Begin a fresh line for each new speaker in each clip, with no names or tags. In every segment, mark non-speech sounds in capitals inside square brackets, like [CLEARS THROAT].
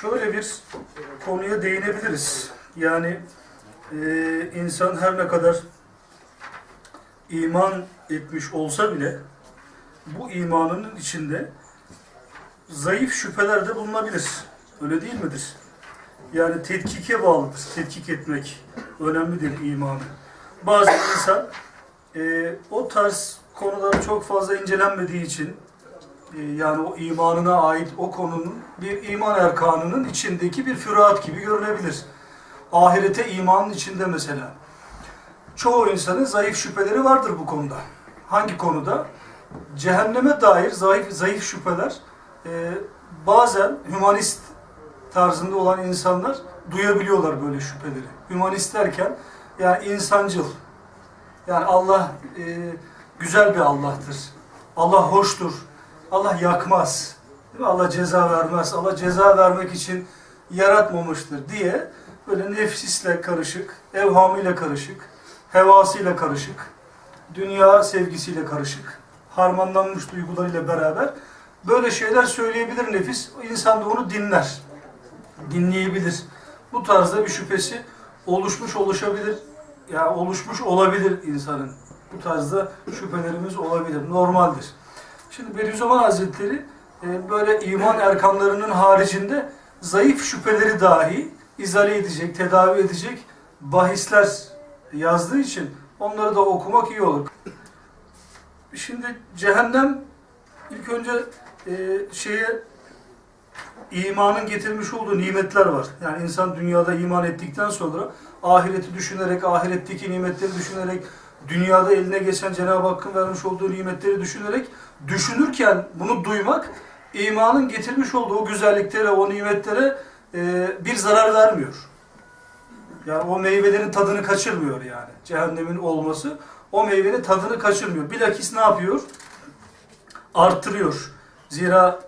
şöyle bir konuya değinebiliriz. Yani e, insan her ne kadar iman etmiş olsa bile bu imanının içinde zayıf şüpheler de bulunabilir. Öyle değil midir? Yani tetkike bağlıdır. Tetkik etmek önemlidir imanı. Bazı insan e, o tarz konular çok fazla incelenmediği için yani o imanına ait o konunun bir iman erkanının içindeki bir füraat gibi görünebilir. Ahirete imanın içinde mesela. Çoğu insanın zayıf şüpheleri vardır bu konuda. Hangi konuda? Cehenneme dair zayıf, zayıf şüpheler e, bazen hümanist tarzında olan insanlar duyabiliyorlar böyle şüpheleri. Hümanist derken yani insancıl. Yani Allah e, güzel bir Allah'tır. Allah hoştur. Allah yakmaz. Değil mi? Allah ceza vermez. Allah ceza vermek için yaratmamıştır diye böyle nefsisle karışık, evhamıyla karışık, hevasıyla karışık, dünya sevgisiyle karışık, harmanlanmış duygularıyla beraber böyle şeyler söyleyebilir nefis. İnsan da onu dinler. Dinleyebilir. Bu tarzda bir şüphesi oluşmuş oluşabilir. Ya oluşmuş olabilir insanın. Bu tarzda şüphelerimiz olabilir. Normaldir. Şimdi Bediüzzaman Hazretleri e, böyle iman erkanlarının haricinde zayıf şüpheleri dahi izale edecek, tedavi edecek bahisler yazdığı için onları da okumak iyi olur. Şimdi cehennem ilk önce e, şeye imanın getirmiş olduğu nimetler var. Yani insan dünyada iman ettikten sonra ahireti düşünerek, ahiretteki nimetleri düşünerek, dünyada eline geçen Cenab-ı Hakk'ın vermiş olduğu nimetleri düşünerek, düşünürken bunu duymak, imanın getirmiş olduğu o güzelliklere, o nimetlere e, bir zarar vermiyor. Yani o meyvelerin tadını kaçırmıyor yani. Cehennemin olması o meyvenin tadını kaçırmıyor. Bilakis ne yapıyor? Arttırıyor. Zira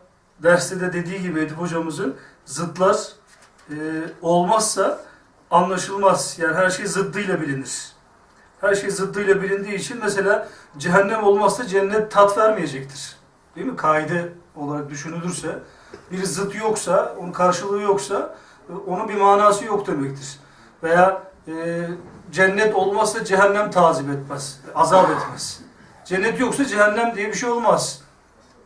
derste de dediği gibi Edip hocamızın zıtlar e, olmazsa anlaşılmaz. Yani her şey zıddıyla bilinir. Her şey zıddıyla bilindiği için mesela cehennem olmazsa cennet tat vermeyecektir. Değil mi? Kaide olarak düşünülürse bir zıt yoksa, onun karşılığı yoksa e, onun bir manası yok demektir. Veya e, cennet olmazsa cehennem tazip etmez, azap etmez. Cennet yoksa cehennem diye bir şey olmaz.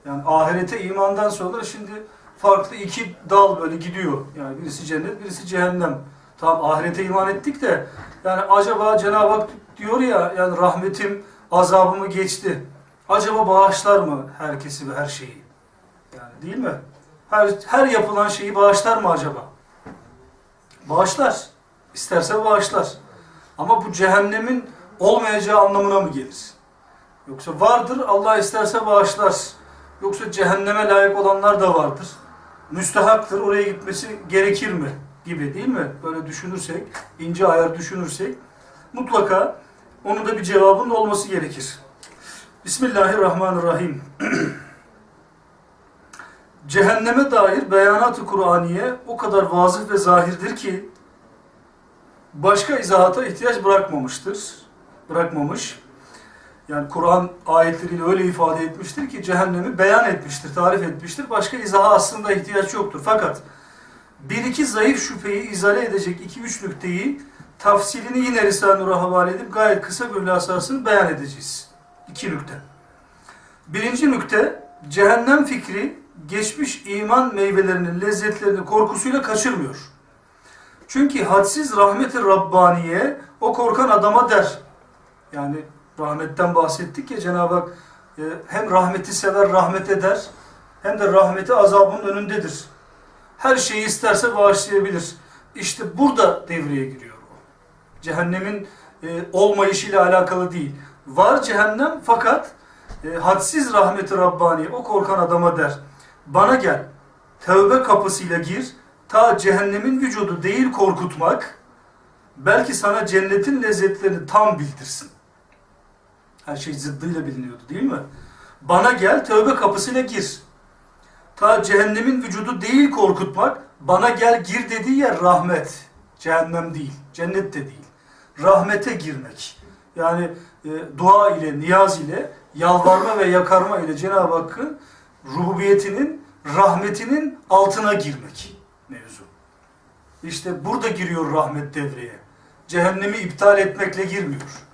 Yani ahirete imandan sonra şimdi farklı iki dal böyle gidiyor. Yani birisi cennet, birisi cehennem. Tamam ahirete iman ettik de yani acaba Cenab-ı Hak diyor ya yani rahmetim azabımı geçti. Acaba bağışlar mı herkesi ve her şeyi? Yani değil mi? Her, her yapılan şeyi bağışlar mı acaba? Bağışlar. İsterse bağışlar. Ama bu cehennemin olmayacağı anlamına mı gelir? Yoksa vardır Allah isterse bağışlar. Yoksa cehenneme layık olanlar da vardır. Müstehaktır oraya gitmesi gerekir mi? Gibi değil mi? Böyle düşünürsek, ince ayar düşünürsek mutlaka onun da bir cevabının olması gerekir. Bismillahirrahmanirrahim. [CLEARS THROAT] Cehenneme dair beyanat-ı Kur'aniye o kadar vazif ve zahirdir ki başka izahata ihtiyaç bırakmamıştır. Bırakmamış. Yani Kur'an ayetleriyle öyle ifade etmiştir ki cehennemi beyan etmiştir, tarif etmiştir. Başka izaha aslında ihtiyaç yoktur. Fakat bir iki zayıf şüpheyi izale edecek iki üç nükteyi tafsilini yine Risale-i Nur'a havale edip gayet kısa bir hülasasını beyan edeceğiz. İki nükte. Birinci nükte, cehennem fikri geçmiş iman meyvelerinin lezzetlerini korkusuyla kaçırmıyor. Çünkü hadsiz rahmeti Rabbaniye o korkan adama der. Yani rahmetten bahsettik ya Cenab-ı Hak e, hem rahmeti sever, rahmet eder hem de rahmeti azabının önündedir. Her şeyi isterse bağışlayabilir. İşte burada devreye giriyor o. Cehennemin e, olmayışıyla alakalı değil. Var cehennem fakat e, hadsiz rahmeti Rabbani o korkan adama der. Bana gel, tövbe kapısıyla gir, ta cehennemin vücudu değil korkutmak, belki sana cennetin lezzetlerini tam bildirsin. Her şey zıddıyla biliniyordu değil mi? Bana gel, tövbe kapısıyla gir. Ta cehennemin vücudu değil korkutmak, bana gel gir dediği yer rahmet. Cehennem değil, cennet de değil. Rahmete girmek. Yani e, dua ile, niyaz ile, yalvarma ve yakarma ile Cenab-ı Hakk'ın rububiyetinin, rahmetinin altına girmek mevzu. İşte burada giriyor rahmet devreye. Cehennemi iptal etmekle girmiyor.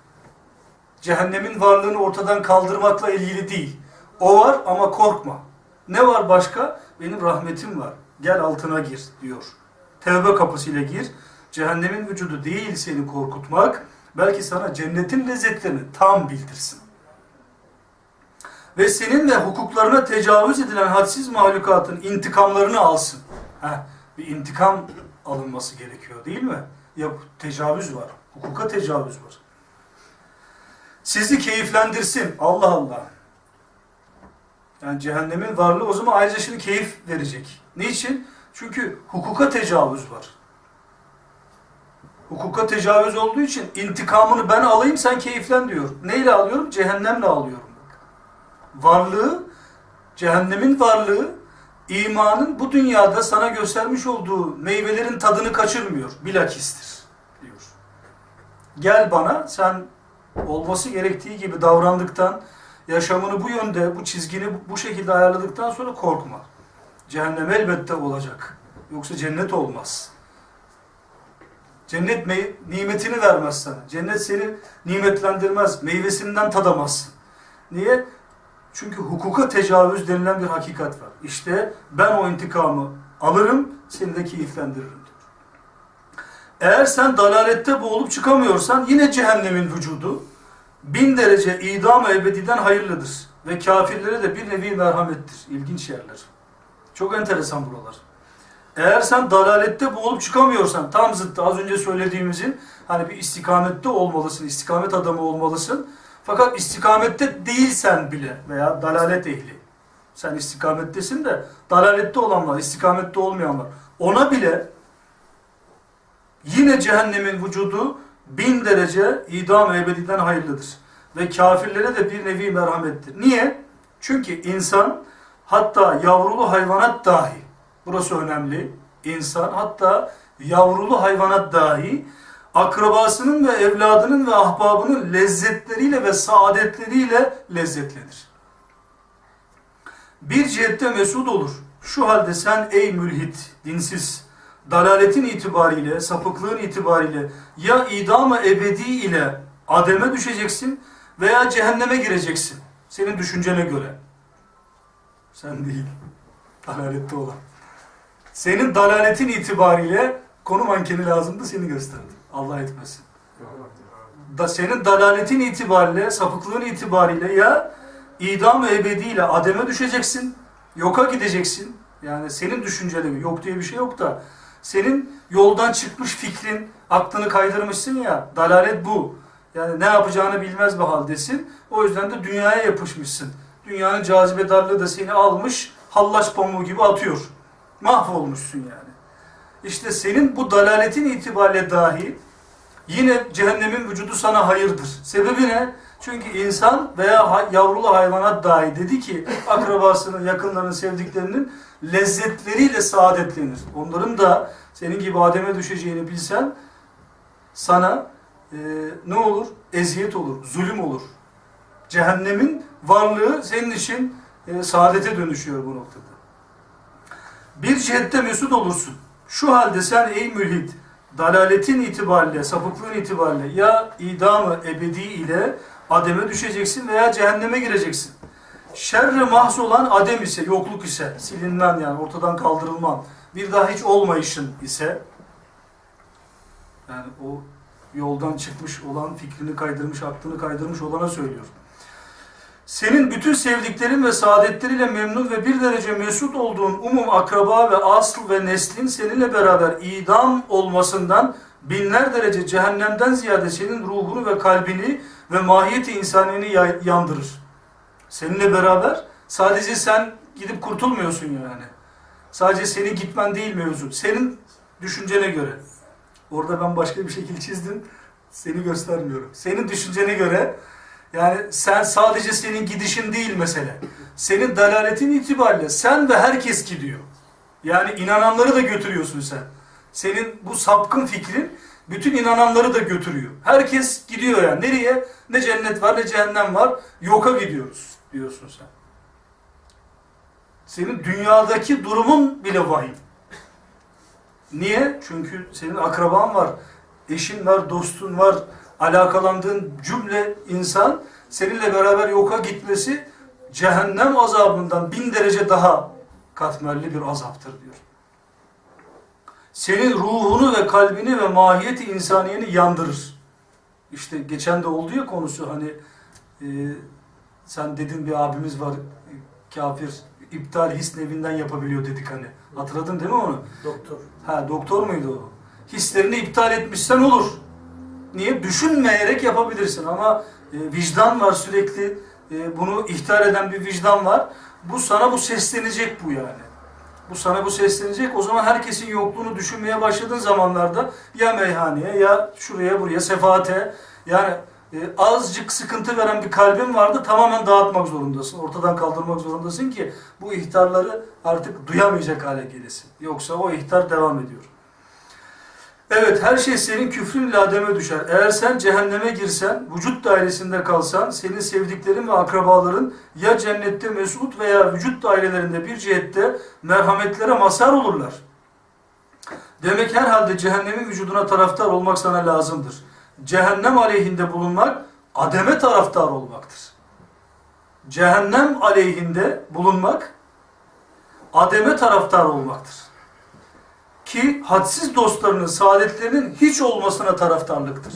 Cehennemin varlığını ortadan kaldırmakla ilgili değil. O var ama korkma. Ne var başka? Benim rahmetim var. Gel altına gir diyor. Tevbe kapısıyla gir. Cehennemin vücudu değil seni korkutmak. Belki sana cennetin lezzetlerini tam bildirsin. Ve senin ve hukuklarına tecavüz edilen hadsiz mahlukatın intikamlarını alsın. Heh, bir intikam alınması gerekiyor değil mi? Ya tecavüz var. Hukuka tecavüz var. Sizi keyiflendirsin. Allah Allah. Yani cehennemin varlığı o zaman ayrıca şimdi keyif verecek. Niçin? Çünkü hukuka tecavüz var. Hukuka tecavüz olduğu için intikamını ben alayım sen keyiflen diyor. Neyle alıyorum? Cehennemle alıyorum. Varlığı, cehennemin varlığı, imanın bu dünyada sana göstermiş olduğu meyvelerin tadını kaçırmıyor. Bilakistir diyor. Gel bana sen olması gerektiği gibi davrandıktan, yaşamını bu yönde, bu çizgini bu şekilde ayarladıktan sonra korkma. Cehennem elbette olacak. Yoksa cennet olmaz. Cennet nimetini vermez sana. Cennet seni nimetlendirmez. Meyvesinden tadamazsın. Niye? Çünkü hukuka tecavüz denilen bir hakikat var. İşte ben o intikamı alırım, seni de keyiflendiririm. Eğer sen dalalette boğulup çıkamıyorsan yine cehennemin vücudu bin derece idam ebediden hayırlıdır. Ve kafirlere de bir nevi merhamettir. İlginç yerler. Çok enteresan buralar. Eğer sen dalalette boğulup çıkamıyorsan tam zıttı az önce söylediğimizin hani bir istikamette olmalısın, istikamet adamı olmalısın. Fakat istikamette değilsen bile veya dalalet ehli. Sen istikamettesin de dalalette olanlar, istikamette olmayanlar. Ona bile yine cehennemin vücudu bin derece idam ebediden hayırlıdır. Ve kafirlere de bir nevi merhamettir. Niye? Çünkü insan hatta yavrulu hayvanat dahi, burası önemli, insan hatta yavrulu hayvanat dahi akrabasının ve evladının ve ahbabının lezzetleriyle ve saadetleriyle lezzetlenir. Bir cihette mesut olur. Şu halde sen ey mülhit, dinsiz, dalaletin itibariyle, sapıklığın itibariyle ya idam-ı ebedi ile ademe düşeceksin veya cehenneme gireceksin. Senin düşüncene göre. Sen değil. Dalalette olan. Senin dalaletin itibariyle konu mankeni lazımdı seni gösterdi. Allah etmesin. Da senin dalaletin itibariyle, sapıklığın itibariyle ya idam-ı ebediyle ademe düşeceksin, yoka gideceksin. Yani senin düşüncelerin yok diye bir şey yok da senin yoldan çıkmış fikrin, aklını kaydırmışsın ya, dalalet bu. Yani ne yapacağını bilmez bir haldesin. O yüzden de dünyaya yapışmışsın. Dünyanın cazibe darlığı da seni almış, hallaç pamuğu gibi atıyor. Mahvolmuşsun yani. İşte senin bu dalaletin itibariyle dahi yine cehennemin vücudu sana hayırdır. Sebebi ne? Çünkü insan veya yavrulu hayvanat dahi dedi ki akrabasının, yakınlarının, sevdiklerinin lezzetleriyle saadetlenir. Onların da senin gibi ademe düşeceğini bilsen sana e, ne olur? Eziyet olur, zulüm olur. Cehennemin varlığı senin için e, saadete dönüşüyor bu noktada. Bir cihette mesut olursun. Şu halde sen ey mülhit, dalaletin itibariyle, sapıklığın itibariyle ya idamı ebedi ile ademe düşeceksin veya cehenneme gireceksin. Şerri mahz olan adem ise, yokluk ise, silinmen yani ortadan kaldırılman, bir daha hiç olmayışın ise, yani o yoldan çıkmış olan, fikrini kaydırmış, aklını kaydırmış olana söylüyor. Senin bütün sevdiklerin ve saadetleriyle memnun ve bir derece mesut olduğun umum akraba ve asıl ve neslin seninle beraber idam olmasından binler derece cehennemden ziyade senin ruhunu ve kalbini ve mahiyeti insanini ya- yandırır. Seninle beraber sadece sen gidip kurtulmuyorsun yani. Sadece senin gitmen değil mevzu. Senin düşüncene göre. Orada ben başka bir şekil çizdim. Seni göstermiyorum. Senin düşüncene göre yani sen sadece senin gidişin değil mesele. Senin dalaletin itibariyle sen ve herkes gidiyor. Yani inananları da götürüyorsun sen. Senin bu sapkın fikrin bütün inananları da götürüyor. Herkes gidiyor yani. Nereye? Ne cennet var ne cehennem var. Yoka gidiyoruz diyorsun sen. Senin dünyadaki durumun bile vahim. Niye? Çünkü senin akraban var, eşin var, dostun var, alakalandığın cümle insan seninle beraber yoka gitmesi cehennem azabından bin derece daha katmerli bir azaptır diyor. Senin ruhunu ve kalbini ve mahiyeti insaniyeni yandırır. İşte geçen de oldu ya konusu hani e, sen dedin bir abimiz var kafir iptal his nevinden yapabiliyor dedik hani. Hatırladın değil mi onu?
Doktor.
Ha doktor muydu o? Hislerini iptal etmişsen olur. Niye? Düşünmeyerek yapabilirsin ama e, vicdan var sürekli. E, bunu ihtar eden bir vicdan var. Bu sana bu seslenecek bu yani. Bu sana bu seslenecek. O zaman herkesin yokluğunu düşünmeye başladığın zamanlarda ya meyhaneye ya şuraya buraya sefaate yani e, azıcık sıkıntı veren bir kalbin vardı tamamen dağıtmak zorundasın. Ortadan kaldırmak zorundasın ki bu ihtarları artık duyamayacak hale gelesin. Yoksa o ihtar devam ediyor. Evet her şey senin küfrünle ademe düşer. Eğer sen cehenneme girsen, vücut dairesinde kalsan, senin sevdiklerin ve akrabaların ya cennette mesut veya vücut dairelerinde bir cihette merhametlere mazhar olurlar. Demek herhalde cehennemin vücuduna taraftar olmak sana lazımdır. Cehennem aleyhinde bulunmak, ademe taraftar olmaktır. Cehennem aleyhinde bulunmak, ademe taraftar olmaktır ki hadsiz dostlarının saadetlerinin hiç olmasına taraftarlıktır.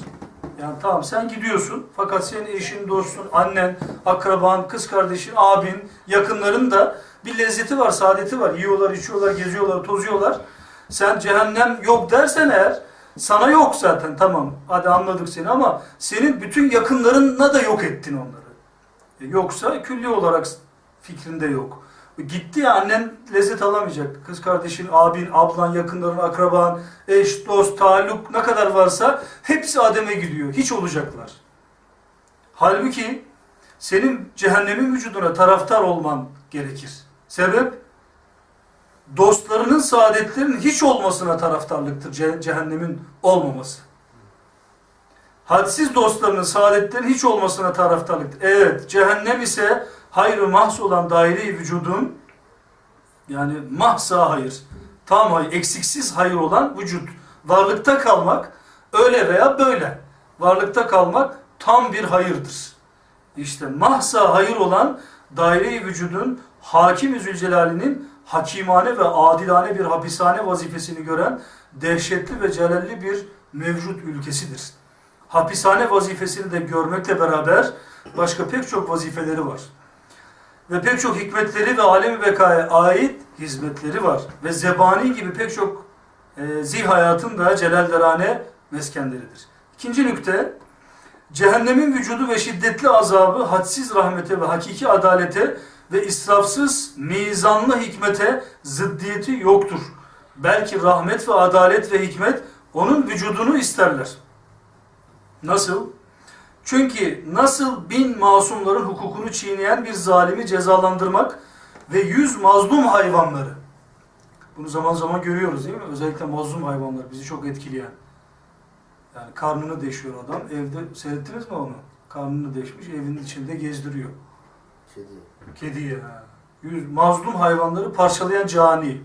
Yani tamam sen gidiyorsun fakat senin eşin, dostun, annen, akraban, kız kardeşin, abin, yakınların da bir lezzeti var, saadeti var. Yiyorlar, içiyorlar, geziyorlar, tozuyorlar. Sen cehennem yok dersen eğer sana yok zaten tamam hadi anladık seni ama senin bütün yakınlarına da yok ettin onları. E, Yoksa külli olarak fikrinde yok. Gitti ya annen lezzet alamayacak. Kız kardeşin, abin, ablan, yakınların, akraban, eş, dost, taalluk ne kadar varsa hepsi Adem'e gidiyor. Hiç olacaklar. Halbuki senin cehennemin vücuduna taraftar olman gerekir. Sebep? Dostlarının saadetlerinin hiç olmasına taraftarlıktır ce- cehennemin olmaması. Hadsiz dostlarının saadetlerin hiç olmasına taraftarlıktır. Evet, cehennem ise hayrı mahs olan daire-i vücudun yani mahsa hayır, tam hayır, eksiksiz hayır olan vücut. Varlıkta kalmak öyle veya böyle. Varlıkta kalmak tam bir hayırdır. İşte mahsa hayır olan daire-i vücudun Hakim-i hakimane ve adilane bir hapishane vazifesini gören dehşetli ve celalli bir mevcut ülkesidir. Hapishane vazifesini de görmekle beraber başka pek çok vazifeleri var ve pek çok hikmetleri ve alem-i bekaya ait hizmetleri var. Ve zebani gibi pek çok e, zih hayatın da celallerane meskenleridir. İkinci nükte, cehennemin vücudu ve şiddetli azabı hadsiz rahmete ve hakiki adalete ve israfsız mizanlı hikmete zıddiyeti yoktur. Belki rahmet ve adalet ve hikmet onun vücudunu isterler. Nasıl? Çünkü nasıl bin masumların hukukunu çiğneyen bir zalimi cezalandırmak ve yüz mazlum hayvanları. Bunu zaman zaman görüyoruz değil mi? Özellikle mazlum hayvanlar bizi çok etkileyen. Yani karnını deşiyor adam. Evde seyrettiniz mi onu? Karnını deşmiş, evinin içinde gezdiriyor.
Kedi.
Kediye. ha. Yüz mazlum hayvanları parçalayan cani.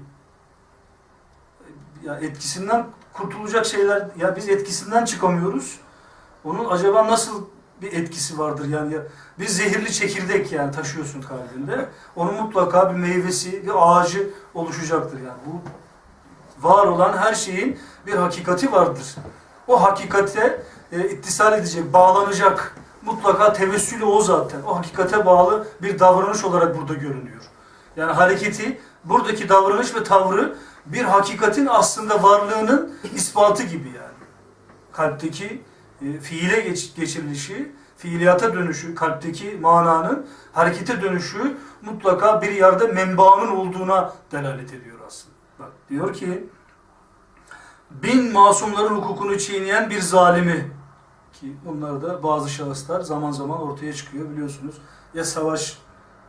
Ya etkisinden kurtulacak şeyler, ya biz etkisinden çıkamıyoruz. Onun acaba nasıl bir etkisi vardır yani ya bir zehirli çekirdek yani taşıyorsun kalbinde. Onun mutlaka bir meyvesi, bir ağacı oluşacaktır yani. Bu var olan her şeyin bir hakikati vardır. O hakikate e, ittisal edecek, bağlanacak. Mutlaka tevessülü o zaten. O hakikate bağlı bir davranış olarak burada görünüyor. Yani hareketi, buradaki davranış ve tavrı bir hakikatin aslında varlığının ispatı gibi yani. Kalpteki e, fiile geç, geçirilişi, fiiliyata dönüşü, kalpteki mananın harekete dönüşü mutlaka bir yerde menbaının olduğuna delalet ediyor aslında. Bak diyor ki bin masumların hukukunu çiğneyen bir zalimi ki bunlar da bazı şahıslar zaman zaman ortaya çıkıyor biliyorsunuz. Ya savaş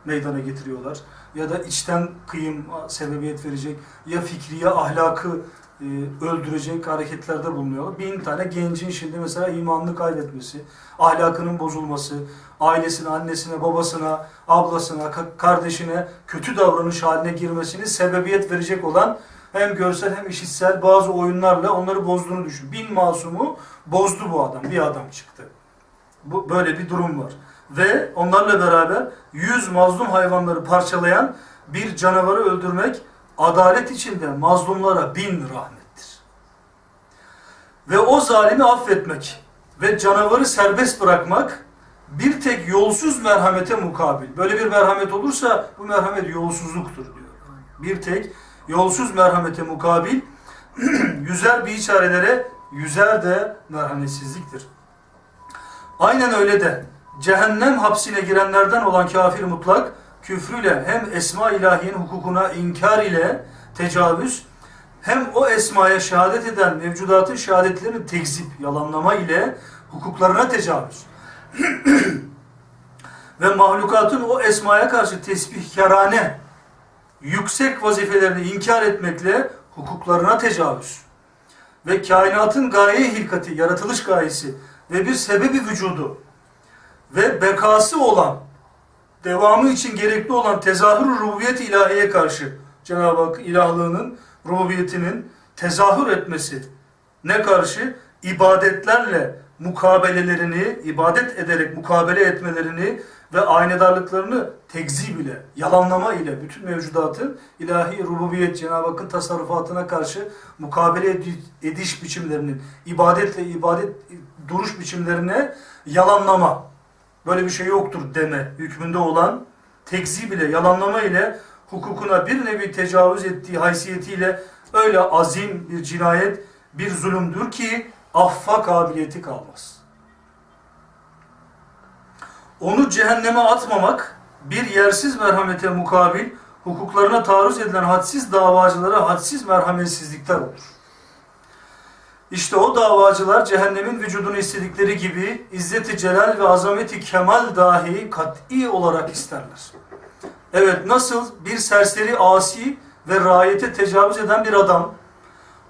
meydana getiriyorlar ya da içten kıyım sebebiyet verecek ya fikriye ahlakı e, öldürecek hareketlerde bulunuyor. Bin tane gencin şimdi mesela imanını kaybetmesi, ahlakının bozulması, ailesine, annesine, babasına, ablasına, ka- kardeşine kötü davranış haline girmesini sebebiyet verecek olan hem görsel hem işitsel bazı oyunlarla onları bozduğunu düşün. Bin masumu bozdu bu adam. Bir adam çıktı. Bu, böyle bir durum var. Ve onlarla beraber yüz mazlum hayvanları parçalayan bir canavarı öldürmek adalet içinde mazlumlara bin rahmettir. Ve o zalimi affetmek ve canavarı serbest bırakmak bir tek yolsuz merhamete mukabil. Böyle bir merhamet olursa bu merhamet yolsuzluktur diyor. Bir tek yolsuz merhamete mukabil [CLEARS THROAT] yüzer bir çarelere yüzer de merhametsizliktir. Aynen öyle de cehennem hapsine girenlerden olan kafir mutlak küfrüyle hem esma ilahiyenin hukukuna inkar ile tecavüz hem o esmaya şehadet eden mevcudatın şehadetlerini tekzip, yalanlama ile hukuklarına tecavüz [CLEARS THROAT] ve mahlukatın o esmaya karşı tesbihkarane yüksek vazifelerini inkar etmekle hukuklarına tecavüz ve kainatın gaye hilkati, yaratılış gayesi ve bir sebebi vücudu ve bekası olan, devamı için gerekli olan tezahür rububiyet ilahiye karşı Cenab-ı Hak ilahlığının, rububiyetinin tezahür etmesi ne karşı? ibadetlerle mukabelelerini, ibadet ederek mukabele etmelerini ve aynedarlıklarını tekzib ile, yalanlama ile bütün mevcudatın ilahi rububiyet Cenab-ı Hakk'ın tasarrufatına karşı mukabele edi- ediş biçimlerinin, ibadetle ibadet duruş biçimlerine yalanlama. Böyle bir şey yoktur deme hükmünde olan tekzib ile, yalanlama ile hukukuna bir nevi tecavüz ettiği haysiyetiyle öyle azim bir cinayet, bir zulümdür ki affa kabiliyeti kalmaz. Onu cehenneme atmamak bir yersiz merhamete mukabil hukuklarına taarruz edilen hadsiz davacılara hadsiz merhametsizlikler olur. İşte o davacılar cehennemin vücudunu istedikleri gibi izzeti celal ve azameti kemal dahi kat'i olarak isterler. Evet nasıl bir serseri asi ve raiyete tecavüz eden bir adam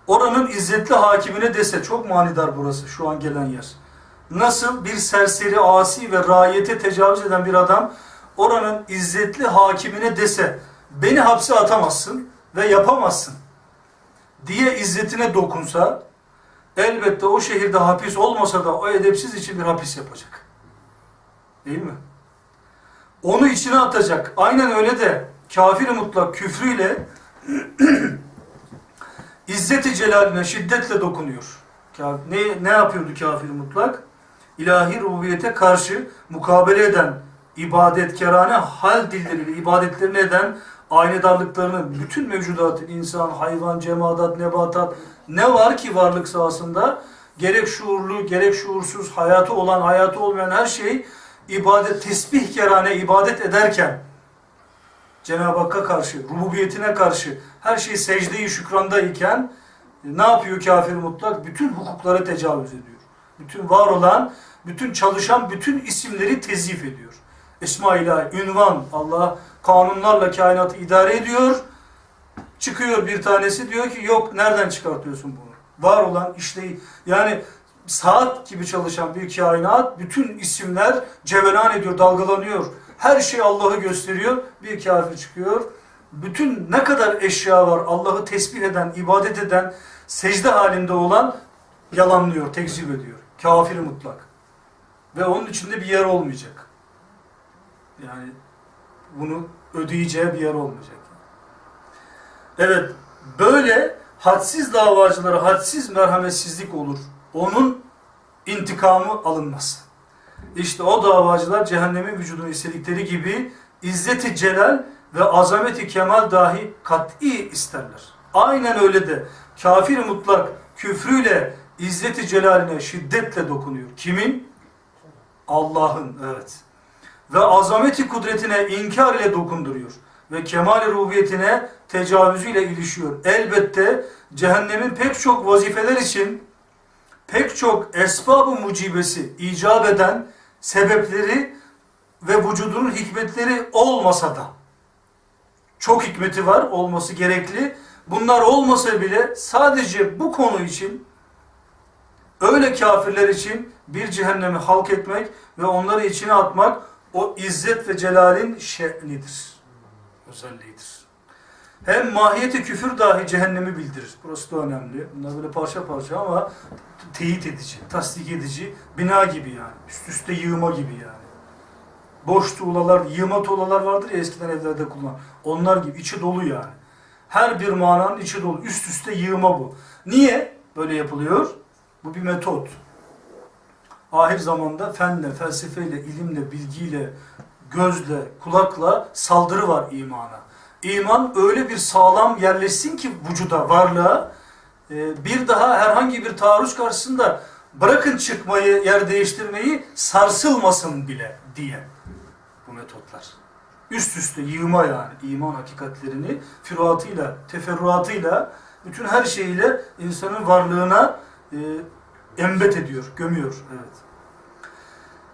oranın izzetli hakimine dese çok manidar burası şu an gelen yer. Nasıl bir serseri asi ve raiyete tecavüz eden bir adam oranın izzetli hakimine dese beni hapse atamazsın ve yapamazsın diye izzetine dokunsa elbette o şehirde hapis olmasa da o edepsiz için bir hapis yapacak. Değil mi? Onu içine atacak. Aynen öyle de kafir mutlak küfrüyle [CLEARS THROAT] İzzeti celaline şiddetle dokunuyor. Ne, ne yapıyordu kafir mutlak? İlahi rububiyete karşı mukabele eden, ibadetkarane hal dilleriyle ibadetlerini eden, aynedarlıklarını, bütün mevcudatın, insan, hayvan, cemaat, nebatat, ne var ki varlık sahasında, gerek şuurlu, gerek şuursuz, hayatı olan, hayatı olmayan her şey, ibadet, tesbihkarane ibadet ederken, Cenab-ı Hakk'a karşı, rububiyetine karşı her şey secde-i şükrandayken e, ne yapıyor kafir mutlak? Bütün hukuklara tecavüz ediyor. Bütün var olan, bütün çalışan bütün isimleri tezif ediyor. Esma ilahi, ünvan, Allah kanunlarla kainatı idare ediyor. Çıkıyor bir tanesi diyor ki yok nereden çıkartıyorsun bunu? Var olan işleyi yani saat gibi çalışan bir kainat bütün isimler cevelan ediyor, dalgalanıyor. Her şey Allah'ı gösteriyor. Bir kafir çıkıyor. Bütün ne kadar eşya var Allah'ı tesbih eden, ibadet eden, secde halinde olan yalanlıyor, tekzip ediyor. Kafir mutlak. Ve onun içinde bir yer olmayacak. Yani bunu ödeyeceği bir yer olmayacak. Evet, böyle hadsiz davacılara hadsiz merhametsizlik olur. Onun intikamı alınmaz. İşte o davacılar cehennemin vücudunu istedikleri gibi izzeti celal ve azameti kemal dahi kat'i isterler. Aynen öyle de kafir mutlak küfrüyle izzeti celaline şiddetle dokunuyor. Kimin? Allah'ın evet. Ve azameti kudretine inkar ile dokunduruyor. Ve kemal rububiyetine tecavüzüyle ilişiyor. Elbette cehennemin pek çok vazifeler için pek çok esbab-ı mucibesi icap eden sebepleri ve vücudunun hikmetleri olmasa da çok hikmeti var olması gerekli. Bunlar olmasa bile sadece bu konu için öyle kafirler için bir cehennemi halk etmek ve onları içine atmak o izzet ve celalin şe'nidir. Özelliğidir. Hem mahiyeti küfür dahi cehennemi bildirir. Burası da önemli. Bunlar böyle parça parça ama teyit edici, tasdik edici, bina gibi yani. Üst üste yığma gibi yani. Boş tuğlalar, yığma tuğlalar vardır ya eskiden evlerde kullanılan. Onlar gibi içi dolu yani. Her bir mananın içi dolu. Üst üste yığma bu. Niye böyle yapılıyor? Bu bir metot. Ahir zamanda fenle, felsefeyle, ilimle, bilgiyle, gözle, kulakla saldırı var imana. İman öyle bir sağlam yerleşsin ki vücuda, varlığa, e, bir daha herhangi bir taarruz karşısında bırakın çıkmayı, yer değiştirmeyi sarsılmasın bile diye bu metotlar. Üst üste yığma yani iman hakikatlerini füruatıyla, teferruatıyla, bütün her şeyiyle insanın varlığına e, embet ediyor, gömüyor. Evet.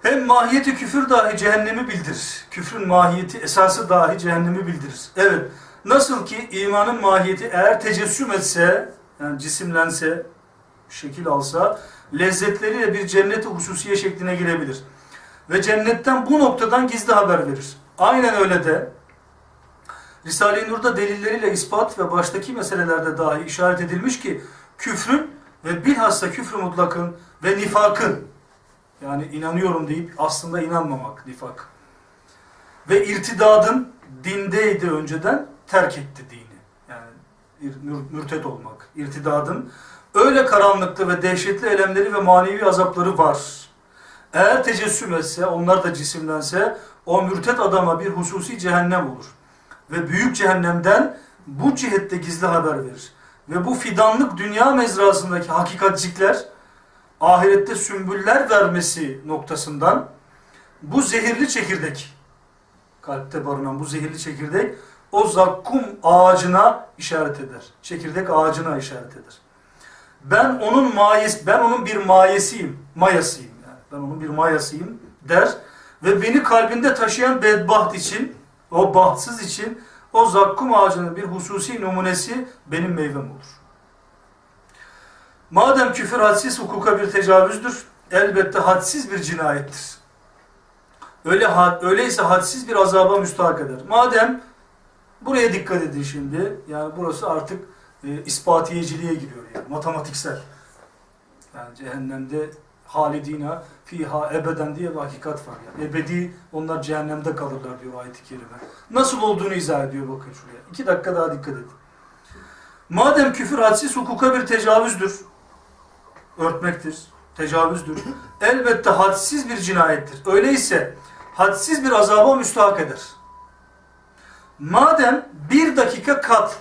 Hem mahiyeti küfür dahi cehennemi bildirir. Küfrün mahiyeti, esası dahi cehennemi bildirir. Evet. Nasıl ki imanın mahiyeti eğer tecessüm etse, yani cisimlense, şekil alsa, lezzetleriyle bir cenneti hususiye şekline girebilir. Ve cennetten bu noktadan gizli haber verir. Aynen öyle de Risale-i Nur'da delilleriyle ispat ve baştaki meselelerde dahi işaret edilmiş ki küfrün ve bilhassa küfrü mutlakın ve nifakın yani inanıyorum deyip aslında inanmamak nifak. Ve irtidadın dindeydi önceden terk etti dini. Yani mür- mürtet olmak. irtidadın öyle karanlıklı ve dehşetli elemleri ve manevi azapları var. Eğer tecessüm etse, onlar da cisimlense o mürtet adama bir hususi cehennem olur. Ve büyük cehennemden bu cihette gizli haber verir. Ve bu fidanlık dünya mezrasındaki hakikatcikler ahirette sümbüller vermesi noktasından bu zehirli çekirdek, kalpte barınan bu zehirli çekirdek o zakkum ağacına işaret eder. Çekirdek ağacına işaret eder. Ben onun mayes, ben onun bir mayesiyim, mayasıyım yani. Ben onun bir mayasıyım der ve beni kalbinde taşıyan bedbaht için, o bahtsız için o zakkum ağacının bir hususi numunesi benim meyvem olur. Madem küfür hadsiz hukuka bir tecavüzdür, elbette hadsiz bir cinayettir. Öyle had, öyleyse hadsiz bir azaba müstahak eder. Madem buraya dikkat edin şimdi. Yani burası artık e, ispatiyeciliğe giriyor yani matematiksel. Yani cehennemde halidina fiha ebeden diye bir hakikat var. Yani ebedi onlar cehennemde kalırlar diyor ayet-i kerime. Nasıl olduğunu izah ediyor bakın şuraya. İki dakika daha dikkat edin. Madem küfür hadsiz hukuka bir tecavüzdür, örtmektir, tecavüzdür. Elbette hadsiz bir cinayettir. Öyleyse hadsiz bir azaba müstahak eder. Madem bir dakika kat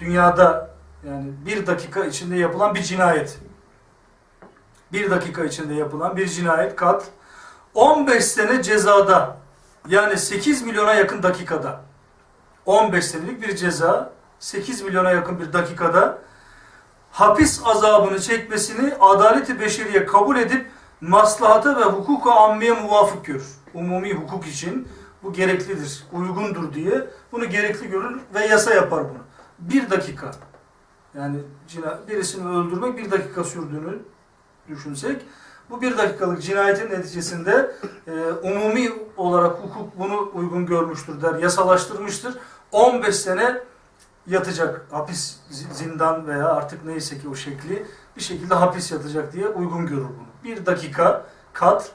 dünyada yani bir dakika içinde yapılan bir cinayet bir dakika içinde yapılan bir cinayet kat 15 sene cezada yani 8 milyona yakın dakikada 15 senelik bir ceza 8 milyona yakın bir dakikada hapis azabını çekmesini adalet-i beşeriye kabul edip maslahata ve hukuka ammiye muvafık görür. Umumi hukuk için bu gereklidir, uygundur diye bunu gerekli görür ve yasa yapar bunu. Bir dakika. Yani birisini öldürmek bir dakika sürdüğünü düşünsek bu bir dakikalık cinayetin neticesinde e, umumi olarak hukuk bunu uygun görmüştür der, yasalaştırmıştır. 15 sene yatacak hapis zi- zindan veya artık neyse ki o şekli bir şekilde hapis yatacak diye uygun görür bunu. Bir dakika kat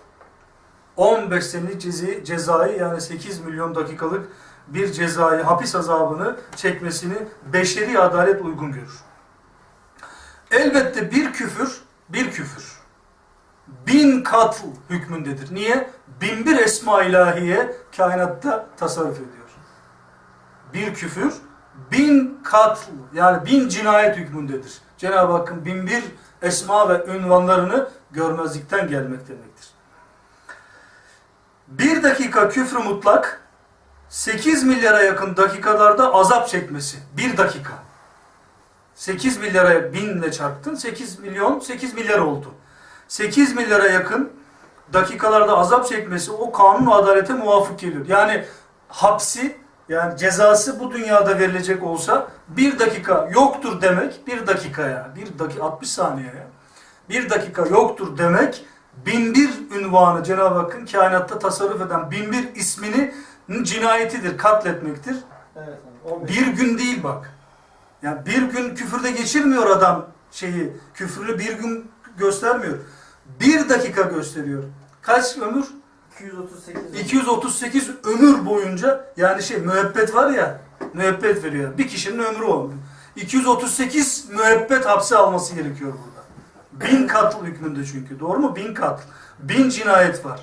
15 senelik cezi, cezayı yani 8 milyon dakikalık bir cezayı hapis azabını çekmesini beşeri adalet uygun görür. Elbette bir küfür bir küfür bin kat hükmündedir. Niye? Bin bir esma ilahiye kainatta tasarruf ediyor. Bir küfür bin kat yani bin cinayet hükmündedir. Cenab-ı Hakk'ın bin bir esma ve ünvanlarını görmezlikten gelmek demektir. Bir dakika küfrü mutlak 8 milyara yakın dakikalarda azap çekmesi. Bir dakika. 8 milyara binle çarptın. 8 milyon 8 milyar oldu. 8 milyara yakın dakikalarda azap çekmesi o kanun adalete muvafık geliyor. Yani hapsi yani cezası bu dünyada verilecek olsa bir dakika yoktur demek bir dakika ya bir dakika 60 saniye ya bir dakika yoktur demek bin bir ünvanı Cenab-ı Hakk'ın kainatta tasarruf eden bin bir ismini cinayetidir, katletmektir.
Evet abi. 15.
Bir gün değil bak. Yani bir gün küfürde geçirmiyor adam şeyi. Küfrünü bir gün göstermiyor. Bir dakika gösteriyor. Kaç ömür?
238.
238 ömür boyunca yani şey müebbet var ya müebbet veriyor. Bir kişinin ömrü o. 238 müebbet hapse alması gerekiyor burada. Bin katl hükmünde çünkü. Doğru mu? Bin katl. Bin cinayet var.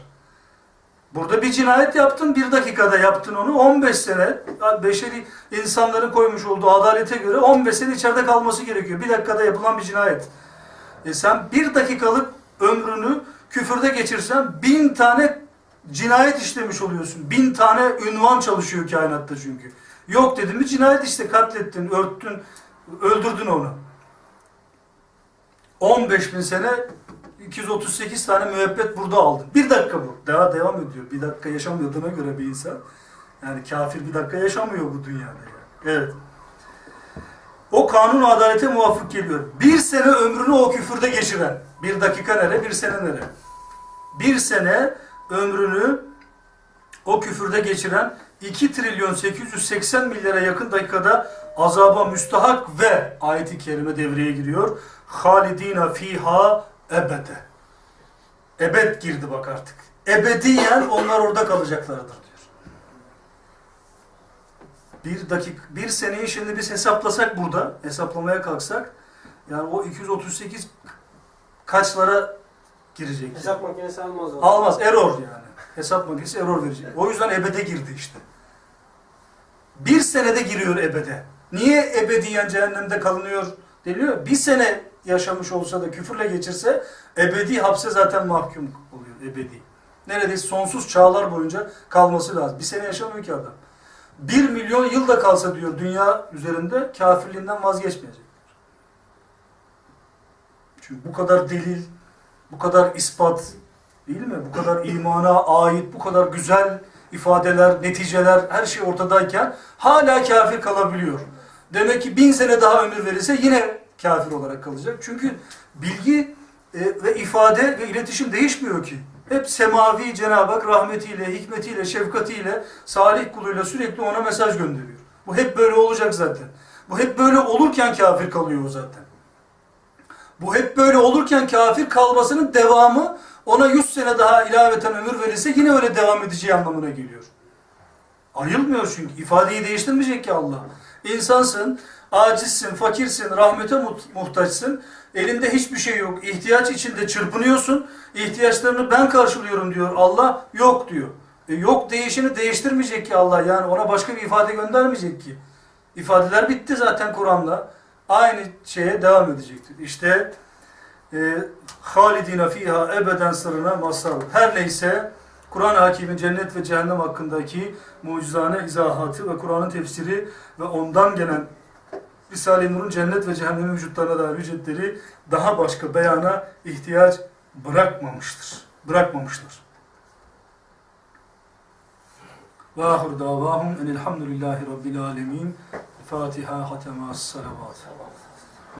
Burada bir cinayet yaptın, bir dakikada yaptın onu. 15 sene, beşeri insanların koymuş olduğu adalete göre 15 sene içeride kalması gerekiyor. Bir dakikada yapılan bir cinayet. E sen bir dakikalık ömrünü küfürde geçirsen bin tane cinayet işlemiş oluyorsun. Bin tane ünvan çalışıyor kainatta çünkü. Yok dedim mi cinayet işte katlettin, örttün, öldürdün onu. 15 bin sene 238 tane müebbet burada aldın. Bir dakika bu. Daha devam ediyor. Bir dakika yaşamadığına göre bir insan. Yani kafir bir dakika yaşamıyor bu dünyada. Yani. Evet. O kanun adalete muvafık geliyor. Bir sene ömrünü o küfürde geçiren. Bir dakika nere, bir sene nere? Bir sene ömrünü o küfürde geçiren 2 trilyon 880 milyara yakın dakikada azaba müstahak ve ayeti kerime devreye giriyor. Halidina fiha ebede. Ebed girdi bak artık. Ebediyen onlar orada kalacaklardır diyor. Bir dakika, bir seneyi şimdi biz hesaplasak burada, hesaplamaya kalksak, yani o 238 kaçlara girecek?
Hesap makinesi almaz o.
Almaz, error yani. Hesap makinesi error verecek. O yüzden ebede girdi işte. Bir senede giriyor ebede. Niye ebediyen cehennemde kalınıyor deniyor? Bir sene yaşamış olsa da küfürle geçirse ebedi hapse zaten mahkum oluyor ebedi. Neredeyse sonsuz çağlar boyunca kalması lazım. Bir sene yaşamıyor ki adam. Bir milyon yıl da kalsa diyor dünya üzerinde kafirliğinden vazgeçmeyecek. Çünkü bu kadar delil, bu kadar ispat, değil mi? Bu kadar imana ait, bu kadar güzel ifadeler, neticeler, her şey ortadayken hala kafir kalabiliyor. Demek ki bin sene daha ömür verirse yine kafir olarak kalacak. Çünkü bilgi e, ve ifade ve iletişim değişmiyor ki. Hep semavi Cenab-ı Hak rahmetiyle, hikmetiyle, şefkatiyle, salih kuluyla sürekli ona mesaj gönderiyor. Bu hep böyle olacak zaten. Bu hep böyle olurken kafir kalıyor zaten. Bu hep böyle olurken kafir kalmasının devamı ona 100 sene daha ilaveten ömür verirse yine öyle devam edeceği anlamına geliyor. Ayılmıyor çünkü. ifadeyi değiştirmeyecek ki Allah. İnsansın, acizsin, fakirsin, rahmete muht- muhtaçsın. Elinde hiçbir şey yok. İhtiyaç içinde çırpınıyorsun. İhtiyaçlarını ben karşılıyorum diyor. Allah yok diyor. E yok değişini değiştirmeyecek ki Allah. Yani ona başka bir ifade göndermeyecek ki. İfadeler bitti zaten Kur'an'da. Aynı şeye devam edecektir. İşte e, halidina fiha ebeden sırrına mazhar. Her neyse Kur'an-ı Hakim'in cennet ve cehennem hakkındaki mucizane izahatı ve Kur'an'ın tefsiri ve ondan gelen Risale-i Nur'un cennet ve cehennemin vücutlarına dair hüccetleri daha başka beyana ihtiyaç bırakmamıştır. Bırakmamışlar. Ve ahir davahum enilhamdülillahi rabbil alemin. Fatiha hatema salavat.